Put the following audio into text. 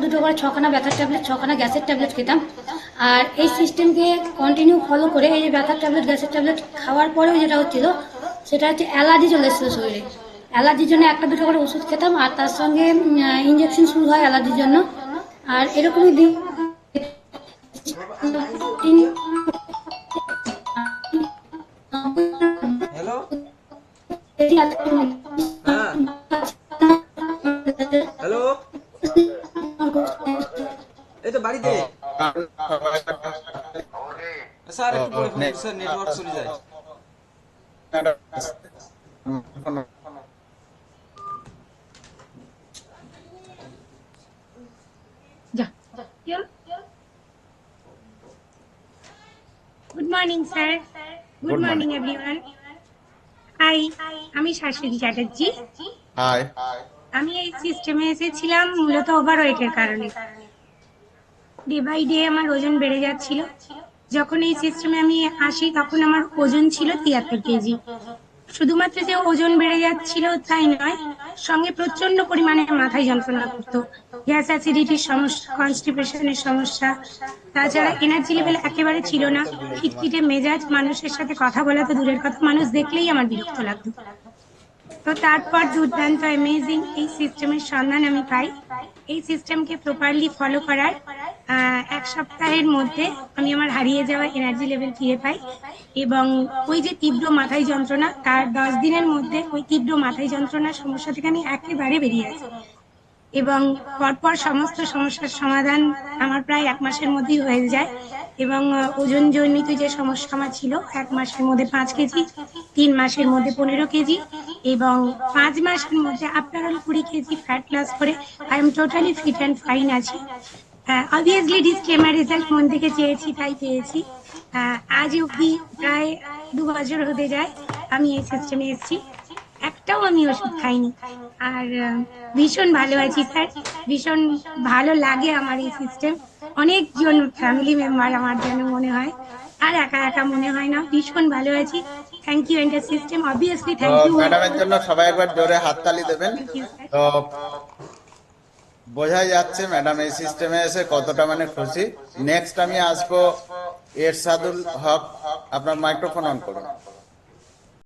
দুটো করে ছখানা ব্যথার ট্যাবলেট ছখানা গ্যাসের ট্যাবলেট খেতাম। আর এই সিস্টেমকে কন্টিনিউ ফলো করে এই যে ব্যথার ট্যাবলেট গ্যাসের ট্যাবলেট খাওয়ার পরেও যেটা হচ্ছিল সেটা হচ্ছে অ্যালার্জি চলে এসেছিল শরীরে। অ্যালার্জির জন্য একটা দুটো করে ওষুধ খেতাম আর তার সঙ্গে ইঞ্জেকশন শুরু হয় অ্যালার্জির জন্য। আর এরকমই দিন হ্যালো হ্যাঁ। এই তো বাড়িতে। স্যার একটু পরে ফোন স্যার নেটওয়ার্ক চলে যায়। Good morning sir good morning everyone hi আমি শাশ্বতী চ্যাটার্জি। হাই আমি এই সিস্টেমে এসেছিলাম মূলত ওভারওয়েটের কারণে। ডে বাই ডে আমার ওজন বেড়ে যাচ্ছিল। যখন এই সিস্টেমে আমি আসি, তখন আমার ওজন ছিল তিয়াত্তর কেজি। শুধুমাত্র যে ওজন বেড়ে যাচ্ছিল তাই নয়, সঙ্গে প্রচণ্ড পরিমাণে মাথায় যন্ত্রণা করতো। গ্যাস অ্যাসিডিটির সমস্যা, কনস্টিপেশনের সমস্যা, তাছাড়া এনার্জি লেভেল একেবারে ছিল না। খিটখিটে মেজাজ, মানুষের সাথে কথা বলা তো দূরের কথা, মানুষ দেখলেই আমার বিরক্ত লাগতো। তো তারপর দুর্দান্ত অ্যামেজিং এই সিস্টেমের সন্ধান আমি পাই। এই সিস্টেমকে প্রপারলি ফলো করার এক সপ্তাহের মধ্যে আমি আমার হারিয়ে যাওয়া এনার্জি লেভেল ফিরে পাই। এবং ওই যে তীব্র মাথায় যন্ত্রণা, তার দশ দিনের মধ্যে ওই তীব্র মাথায় যন্ত্রণার সমস্যা থেকে আমি একেবারে বেরিয়ে আসি এবং পরপর সমস্ত সমস্যার সমাধান আমার প্রায় এক মাসের মধ্যেই হয়ে যায়। এবং ওজন জনিত যে সমস্যা আমার ছিল, এক মাসের মধ্যে পাঁচ কেজি, তিন মাসের মধ্যে পনেরো কেজি। এবং পাঁচ মাসের মধ্যে আপনার কুড়ি কেজি ফ্যাট লস করে I am totally fit and fine আছি। অবভিয়াসলি ডিসক্লেমার রেজাল্ট মন থেকে চেয়েছি, তাই পেয়েছি। আজ অবধি প্রায় দু বছর হতে যায়, আমি এই সিস্টেমে এসেছি। একটাও আমি ওষুধ খাইনি। আর ভীষণ ভালো আছি স্যার ভীষণ ভালো লাগে আমার এই সিস্টেম অনেকজন ফ্যামিলি মেম্বার আমার জন্য মনে হয়। আর একা একা মনে হয় না। ভীষণ ভালো আছি। Thank you and system obviously thank you ম্যাডামের জন্য সবাই একবার জোরে হাততালি দেবেন। তো বোঝা যাচ্ছে ম্যাডাম এই সিস্টেমে এসে কতটা মানে খুশি। নেক্সট আমি আসব এরশাদুল হক। আপনার মাইক্রোফোন অন করুন।